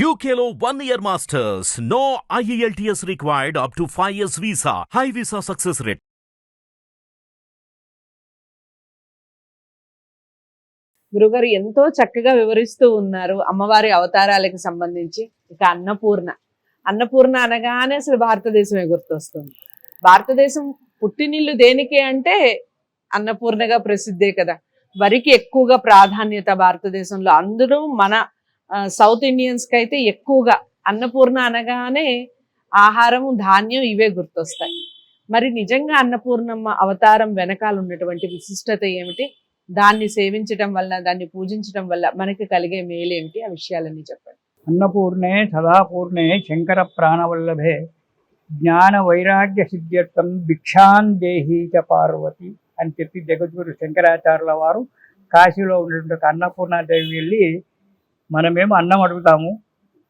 యూకేలో one year masters no IELTS required up to five years visa high visa success rate గురుగారు ఎంతో చక్కగా వివరిస్తూ ఉన్నారు అమ్మవారి అవతారాలకు సంబంధించి. ఇక అన్నపూర్ణ. అన్నపూర్ణ అనగానే అసలు భారతదేశమే గుర్తొస్తుంది. భారతదేశం పుట్టినిల్లు దేనికి అంటే అన్నపూర్ణగా ప్రసిద్ధే కదా. వరికి ఎక్కువగా ప్రాధాన్యత భారతదేశంలో. అందరూ మన సౌత్ ఇండియన్స్కి అయితే ఎక్కువగా అన్నపూర్ణ అనగానే ఆహారం ధాన్యం ఇవే గుర్తొస్తాయి. మరి నిజంగా అన్నపూర్ణమ్మ అవతారం వెనకాల ఉన్నటువంటి విశిష్టత ఏమిటి? దాన్ని సేవించటం వల్ల దాన్ని పూజించటం వల్ల మనకి కలిగే మేలేమిటి? ఆ విషయాలన్నీ చెప్పండి. అన్నపూర్ణే సదాపూర్ణే శంకర ప్రాణవల్లభే జ్ఞాన వైరాగ్య సిద్ధ్యర్థం భిక్షాన్ దేహీచ పార్వతి అని చెప్పి జగద్గురు శంకరాచార్యుల వారు కాశీలో ఉన్నటువంటి అన్నపూర్ణాదేవి వెళ్ళి మనమేమో అన్నం అడుగుతాము?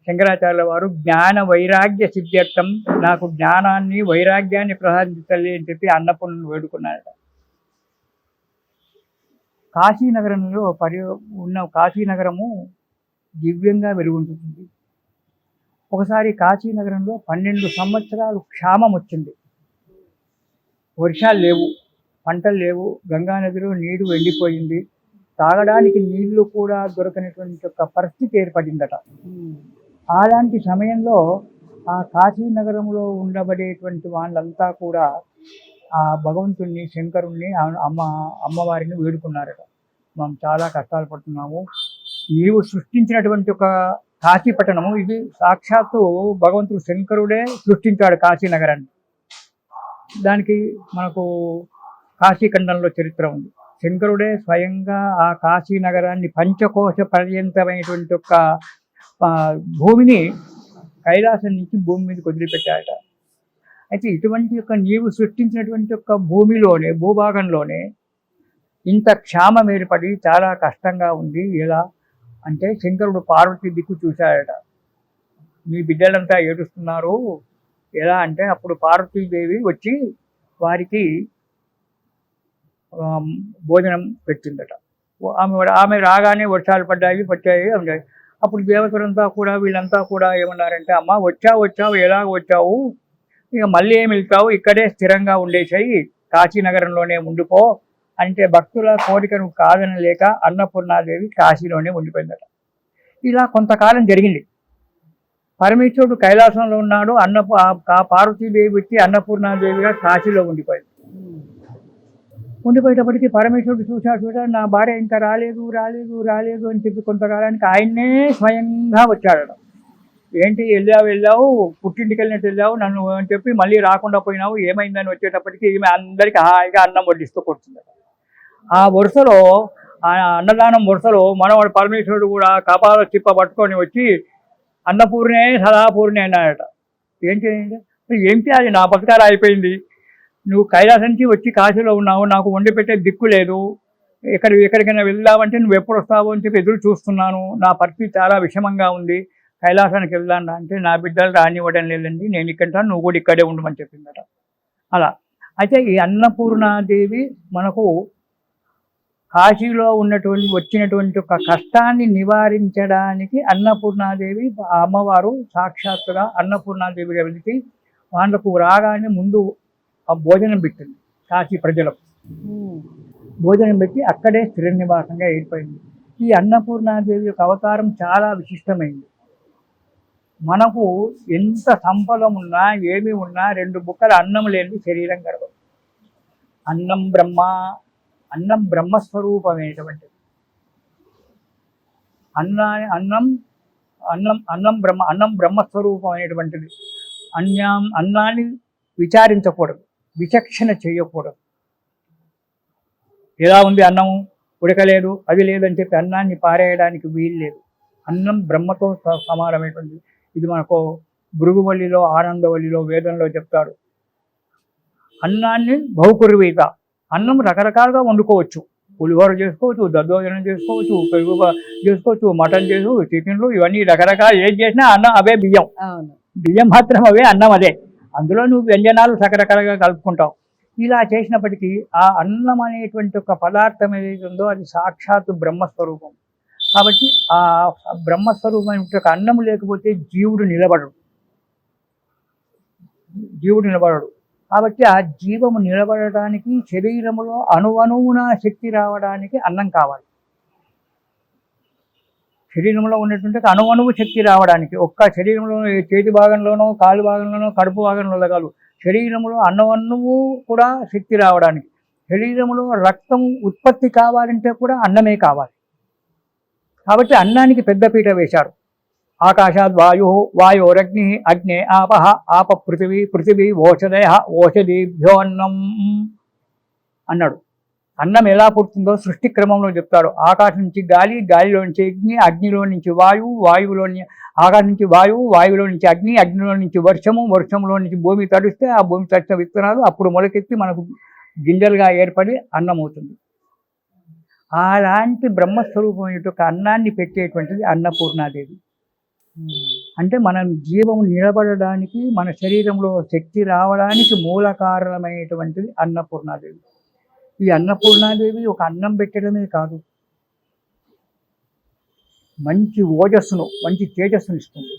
శంకరాచార్యుల వారు జ్ఞాన వైరాగ్య సిద్ధ్యర్థం నాకు జ్ఞానాన్ని వైరాగ్యాన్ని ప్రసాదించాలి అని చెప్పి అన్నపూర్ణను వేడుకున్నారట. కాశీనగరంలో పరి ఉన్న కాశీనగరము దివ్యంగా వెలుగుంటుంది. ఒకసారి కాశీనగరంలో పన్నెండు సంవత్సరాలు క్షామం వచ్చింది. వర్షాలు లేవు పంటలు లేవు గంగానదిలో నీరు వెళ్ళిపోయింది తాగడానికి నీళ్ళు కూడా దొరకనటువంటి ఒక పరిస్థితి ఏర్పడిందట. అలాంటి సమయంలో ఆ కాశీనగరంలో ఉండబడేటువంటి వాళ్ళంతా కూడా ఆ భగవంతుణ్ణి శంకరుణ్ణి అమ్మ అమ్మవారిని వేడుకున్నారట. మనం చాలా కష్టాలు పడుతున్నాము. నీవు సృష్టించినటువంటి ఒక కాశీ పట్టణము ఇది సాక్షాత్తు భగవంతుడు శంకరుడే సృష్టించాడు కాశీ నగరాన్ని. దానికి మనకు కాశీఖండంలో చరిత్ర ఉంది. శంకరుడే స్వయంగా ఆ కాశీ నగరాన్ని పంచకోశ పర్యంతమైనటువంటి ఒక భూమిని కైలాసం నుంచి భూమి మీదకి వదిలిపెట్టాడట అయితే ఇటువంటి యొక్క నీవు సృష్టించినటువంటి యొక్క భూమిలోనే భూభాగంలోనే ఇంత క్షామం ఏర్పడి చాలా కష్టంగా ఉంది. ఎలా అంటే శంకరుడు పార్వతి దిక్కు చూశాడట మీ బిడ్డలంతా ఏడుస్తున్నారు. ఎలా అంటే అప్పుడు పార్వతీదేవి వచ్చి వారికి భోజనం పెట్టిందట. ఆమె ఆమె రాగానే వర్షాలు పడ్డాయి పట్టాయి ఉన్నాయి అప్పుడు దేవతలంతా కూడా వీళ్ళంతా కూడా ఏమన్నారంటే అమ్మ వచ్చావు వచ్చావు ఎలా వచ్చావు? ఇక మళ్ళీ ఏమి వెళ్తావు? ఇక్కడే స్థిరంగా ఉండేసాయి. కాశీనగరంలోనే ఉండిపో. అంటే భక్తుల కోరికను కాదనలేక అన్నపూర్ణాదేవి కాశీలోనే ఉండిపోయిందట. ఇలా కొంతకాలం జరిగింది. పరమేశ్వరుడు కైలాసంలో ఉన్నాడు అన్న పార్వతీదేవి వచ్చి అన్నపూర్ణాదేవిగా కాశీలో ఉండిపోయింది. ఉండిపోయేటప్పటికి పరమేశ్వరుడు చూశాడు చూసా నా భార్య ఇంకా రాలేదు రాలేదు రాలేదు అని చెప్పి కొంతకాలానికి ఆయన్నే స్వయంగా వచ్చాడట. ఏంటి వెళ్ళావు వెళ్ళావు పుట్టింటికి వెళ్ళినట్టు వెళ్ళావు నన్ను అని చెప్పి మళ్ళీ రాకుండా పోయినావు ఏమైందని వచ్చేటప్పటికి ఈమె అందరికీ హాయిగా అన్నం వడ్డిస్తూ కొడుతుందట ఆ వరుసలో ఆ అన్నదానం వరుసలో మనవాడు పరమేశ్వరుడు కూడా కపాల చిప్ప పట్టుకొని వచ్చి అన్నపూర్ణే సదాపూర్ణే అన్నాడట. ఏంటి ఏంటి? ఏంటి అది నా బతకాలు అయిపోయింది. నువ్వు కైలాసం నుంచి వచ్చి కాశీలో ఉన్నావు నాకు వండి పెట్టే దిక్కు లేదు. ఎక్కడ ఎక్కడికైనా వెళ్దామంటే నువ్వు ఎప్పుడు వస్తావు అని చెప్పి ఎదురు చూస్తున్నాను. నా పరిస్థితి చాలా విషమంగా ఉంది. కైలాసానికి వెళ్దాం అంటే నా బిడ్డలు రానివ్వడం లేదండి. నేను ఇక్కడ నువ్వు కూడా ఇక్కడే ఉండమని చెప్పిందట. అలా. అయితే ఈ అన్నపూర్ణాదేవి మనకు కాశీలో ఉన్నటువంటి వచ్చినటువంటి ఒక కష్టాన్ని నివారించడానికి అన్నపూర్ణాదేవి అమ్మవారు సాక్షాత్తుగా అన్నపూర్ణాదేవిగా వెలిసి వాళ్ళకు రాగానే ముందు ఆ భోజనం పెట్టింది కాశీ ప్రజలకు. భోజనం పెట్టి అక్కడే స్థిర నివాసంగా ఏర్పడింది. ఈ అన్నపూర్ణాదేవి యొక్క అవతారం చాలా విశిష్టమైంది. మనకు ఎంత సంపదం ఉన్నా ఏమి ఉన్నా రెండు బుక్కల అన్నం లేని శరీరం గడవదు. అన్నం బ్రహ్మ అన్నం బ్రహ్మస్వరూపమైనటువంటిది. అన్నా అన్నం అన్నం అన్నం బ్రహ్మ అన్నం బ్రహ్మస్వరూపం అనేటువంటిది అన్నం అన్నాన్ని విచారించకూడదు. విచక్షణ చేయకూడదు. ఎలా ఉంది అన్నం ఉడకలేదు అది లేదని చెప్పి అన్నాన్ని పారేయడానికి వీలు లేదు. అన్నం బ్రహ్మతో స- సమానమైనటువంటిది. ఇది మనకు భృగువల్లిలో ఆనందవల్లిలో వేదంలో చెప్తారు అన్నాన్ని బహుకురువీత అన్నం రకరకాలుగా వండుకోవచ్చు. పులిహోర చేసుకోవచ్చు దద్దోజనం చేసుకోవచ్చు పెరుగు చేసుకోవచ్చు మటన్ చేసుకోవచ్చు చికెన్లు ఇవన్నీ రకరకాలు ఏది చేసినా అన్నం అవే బియ్యం. బియ్యం మాత్రం అవే అన్నం అదే. అందులో నువ్వు వ్యంజనాలు రకరకాలుగా కలుపుకుంటావు. ఇలా చేసినప్పటికీ ఆ అన్నం అనేటువంటి ఒక పదార్థం ఏదైతే ఉందో అది సాక్షాత్తు బ్రహ్మస్వరూపం. కాబట్టి ఆ బ్రహ్మస్వరూపం ఒక అన్నం లేకపోతే జీవుడు నిలబడడు. జీవుడు నిలబడడు. కాబట్టి ఆ జీవము నిలబడడానికి శరీరములో అణువణువున శక్తి రావడానికి అన్నం కావాలి. శరీరంలో ఉన్నటువంటి అణువణువు శక్తి రావడానికి ఒక్క శరీరంలో చేతి భాగంలోనో కాలు భాగంలోనో కడుపు భాగంలో కాదు శరీరంలో అణువణువు కూడా శక్తి రావడానికి. శరీరంలో రక్తం ఉత్పత్తి కావాలంటే కూడా అన్నమే కావాలి. కాబట్టి అన్నానికి పెద్దపీట వేశారు. ఆకాశాద్ వాయు వాయోరగ్ని అగ్నే ఆపహ ఆప పృథివీ పృథివీ ఓషధయ ఓషధీభ్యోన్నం అన్నాడు. అన్నం ఎలా పుడుతుందో సృష్టి క్రమంలో చెప్తాడు ఆకాశం నుంచి గాలి గాలిలో నుంచి అగ్ని అగ్నిలో నుంచి వాయువు వాయువులో ఆకాశం నుంచి వాయువు వాయువులో నుంచి అగ్ని అగ్నిలో నుంచి వర్షము వర్షంలో నుంచి భూమి తడిస్తే ఆ భూమి తడిచిన విత్తనాలు అప్పుడు మొలకెత్తి మనకు గింజలుగా ఏర్పడి అన్నం అవుతుంది అలాంటి బ్రహ్మస్వరూపం యొక్క అన్నాన్ని పెట్టేటువంటిది అన్నపూర్ణాదేవి. అంటే మనం జీవం నిలబడడానికి మన శరీరంలో శక్తి రావడానికి మూల కారణమైనటువంటిది అన్నపూర్ణాదేవి. ఈ అన్నపూర్ణాదేవి ఒక అన్నం పెట్టడమే కాదు. మంచి ఓజస్సును మంచి తేజస్సును ఇస్తుంది.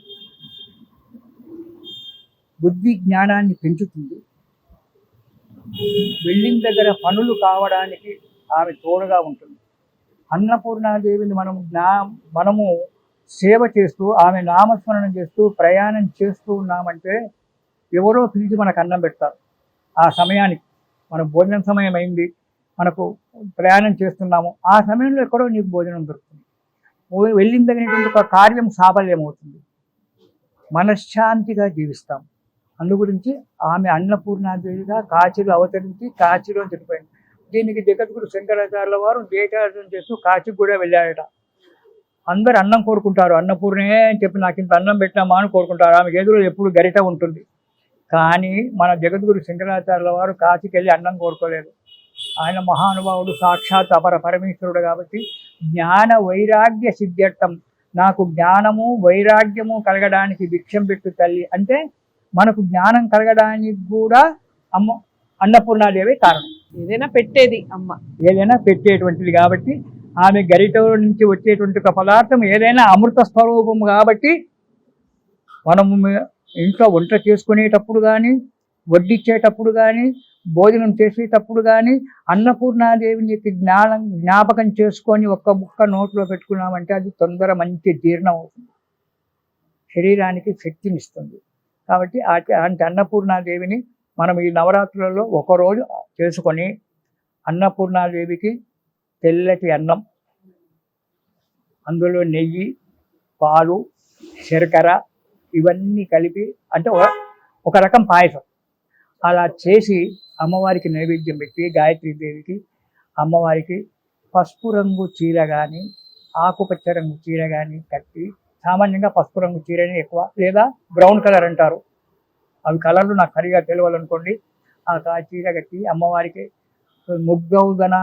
బుద్ధి జ్ఞానాన్ని పెంచుతుంది. బిల్డింగ్ దగ్గర పనులు కావడానికి ఆమె తోడుగా ఉంటుంది. అన్నపూర్ణాదేవిని మనం జ్ఞా మనము సేవ చేస్తూ ఆమె నామస్మరణం చేస్తూ ప్రయాణం చేస్తూ ఉన్నామంటే ఎవరో పిలిచి మనకు అన్నం పెడతారు. ఆ సమయానికి మనం భోజనం సమయం అయింది. మనకు ప్రయాణం చేస్తున్నాము. ఆ సమయంలో ఎక్కడో నీకు భోజనం దొరుకుతుంది. ఓ- వెళ్ళిన ఒక కార్యం సాఫల్యం అవుతుంది మనశ్శాంతిగా జీవిస్తాం. అందు గురించి ఆమె అన్నపూర్ణాదేవిగా కాచిలు అవతరించి కాశీలో చనిపోయింది దీనికి జగద్గురు శంకరాచార్యుల వారు దేశాటం చేస్తూ కాచికి కూడా వెళ్ళాడట అందరు అన్నం కోరుకుంటారు. అన్నపూర్ణే అని చెప్పి నాకు ఇంత అన్నం పెట్టినామా అని కోరుకుంటారు. ఆమె ఎదురు ఎప్పుడు గరిట ఉంటుంది. కానీ మన జగద్గురు శంకరాచార్యుల వారు కాచికి వెళ్ళి అన్నం కోరుకోలేదు. ఆయన మహానుభావుడు సాక్షాత్ అపర పరమేశ్వరుడు కాబట్టి జ్ఞాన వైరాగ్య సిద్ధ్యర్థం. నాకు జ్ఞానము వైరాగ్యము కలగడానికి భిక్షం పెట్టు తల్లి అంటే మనకు జ్ఞానం కలగడానికి కూడా అమ్మ అన్నపూర్ణాదేవి కారణం. ఏదైనా పెట్టేది అమ్మ. ఏదైనా పెట్టేటువంటిది కాబట్టి ఆమె గరిట నుంచి వచ్చేటువంటి ఒక పదార్థం ఏదైనా అమృత స్వరూపం కాబట్టి మనము ఇంట్లో వంట చేసుకునేటప్పుడు కానీ వడ్డిచ్చేటప్పుడు కానీ భోజనం చేసేటప్పుడు కానీ అన్నపూర్ణాదేవిని చెప్పి జ్ఞానం జ్ఞాపకం చేసుకొని ఒక్క ముక్క నోట్లో పెట్టుకున్నామంటే అది తొందర మంచి జీర్ణం అవుతుంది. శరీరానికి శక్తినిస్తుంది. కాబట్టి అంటే అన్నపూర్ణాదేవిని మనం ఈ నవరాత్రులలో ఒకరోజు చేసుకొని అన్నపూర్ణాదేవికి తెల్లటి అన్నం అందులో నెయ్యి పాలు శర్కర ఇవన్నీ కలిపి అంటే ఒక ఒక రకం పాయసం. అలా చేసి అమ్మవారికి నైవేద్యం పెట్టి గాయత్రీదేవికి అమ్మవారికి పసుపు రంగు చీర కానీ ఆకుపచ్చ రంగు చీర కానీ కట్టి సామాన్యంగా పసుపు రంగు చీరని ఎక్కువ లేదా బ్రౌన్ కలర్ అంటారు. అవి కలర్లు నాకు సరిగా తెలియాలనుకోండి ఆ చీర కట్టి అమ్మవారికి ముగ్గౌదన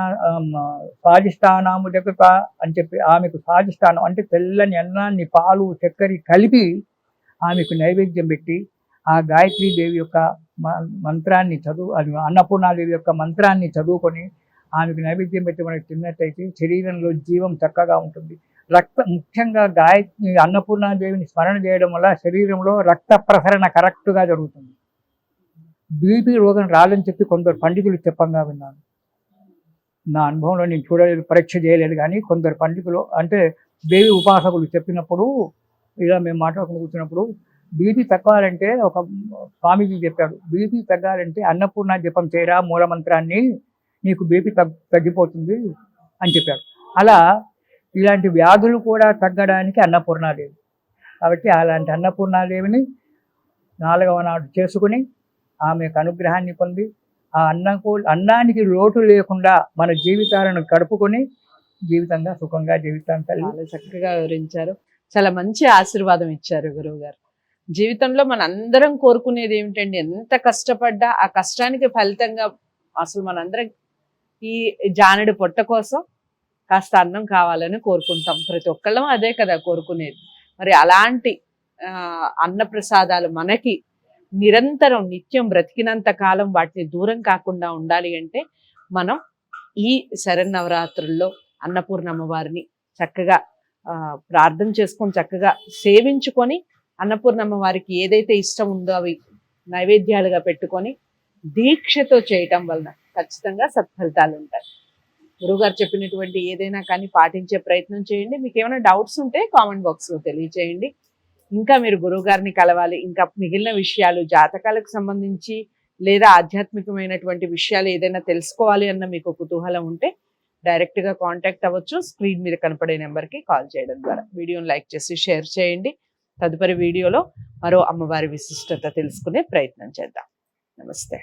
స్వాదిష్టానాము దగ్గర అని చెప్పి ఆమెకు స్వాదిష్టానం అంటే తెల్లని అన్నాన్ని పాలు చక్కెర కలిపి ఆమెకు నైవేద్యం పెట్టి ఆ గాయత్రీ దేవి యొక్క మంత్రాన్ని చదువు అది అన్నపూర్ణాదేవి యొక్క మంత్రాన్ని చదువుకొని ఆమెకు నైవేద్యం పెట్టి మనకి తిన్నట్టయితే శరీరంలో జీవం చక్కగా ఉంటుంది. రక్త ముఖ్యంగా గాయత్రి అన్నపూర్ణాదేవిని స్మరణ చేయడం వల్ల శరీరంలో రక్త ప్రసరణ కరెక్ట్గా జరుగుతుంది. బీపీ రోగం రాదని చెప్పి కొందరు పండితులు చెప్పంగా విన్నాను. నా అనుభవంలో నేను చూడలేదు పరీక్ష చేయలేదు కానీ కొందరు పండితులు అంటే దేవి ఉపాసకులు చెప్పినప్పుడు ఇలా మేము మాట్లాడుకుని కూర్చున్నప్పుడు బీపీ తగ్గాలంటే ఒక స్వామీజీ చెప్పాడు బీపీ తగ్గాలంటే అన్నపూర్ణ జపం చేయరా మూలమంత్రాన్ని నీకు బీపీ తగ్ తగ్గిపోతుంది అని చెప్పాడు. అలా ఇలాంటి వ్యాధులు కూడా తగ్గడానికి అన్నపూర్ణాదేవి కాబట్టి అలాంటి అన్నపూర్ణాదేవిని నాలుగవ నాడు చేసుకుని ఆమె యొక్క అనుగ్రహాన్ని పొంది ఆ అన్నకు అన్నానికి లోటు లేకుండా మన జీవితాలను గడుపుకొని జీవితంగా సుఖంగా జీవితాన్ని చాలా చక్కగా వివరించారు. చాలా మంచి ఆశీర్వాదం ఇచ్చారు గురువు గారు జీవితంలో మన అందరం కోరుకునేది ఏమిటండి? ఎంత కష్టపడ్డా ఆ కష్టానికి ఫలితంగా అసలు మనందరం ఈ జానడి పొట్ట కోసం కాస్త అన్నం కావాలని కోరుకుంటాం. ప్రతి ఒక్కళ్ళం అదే కదా కోరుకునేది. మరి అలాంటి అన్నప్రసాదాలు అన్న ప్రసాదాలు మనకి నిరంతరం నిత్యం బ్రతికినంత కాలం వాటిని దూరం కాకుండా ఉండాలి అంటే మనం ఈ శరన్నవరాత్రుల్లో అన్నపూర్ణమ్మ వారిని చక్కగా ప్రార్థన చేసుకొని చక్కగా సేవించుకొని అన్నపూర్ణమ్మ వారికి ఏదైతే ఇష్టం ఉందో అవి నైవేద్యాలుగా పెట్టుకొని దీక్షతో చేయటం వలన ఖచ్చితంగా సత్ఫలితాలు ఉంటాయి. గురుగారు చెప్పినటువంటి ఏదైనా కానీ పాటించే ప్రయత్నం చేయండి. మీకు ఏమైనా డౌట్స్ ఉంటే కామెంట్ బాక్స్లో తెలియచేయండి. ఇంకా మీరు గురువు గారిని కలవాలి. ఇంకా మిగిలిన విషయాలు జాతకాలకు సంబంధించి లేదా ఆధ్యాత్మికమైనటువంటి విషయాలు ఏదైనా తెలుసుకోవాలి అన్న మీకు కుతూహలం ఉంటే డైరెక్ట్గా కాంటాక్ట్ అవ్వచ్చు. స్క్రీన్ మీద కనపడే నెంబర్కి కాల్ చేయడం ద్వారా. వీడియోని లైక్ చేసి షేర్ చేయండి. తదుపరి వీడియోలో మరో అమ్మవారి విశిష్టత తెలుసుకునే ప్రయత్నం చేద్దాం. నమస్తే.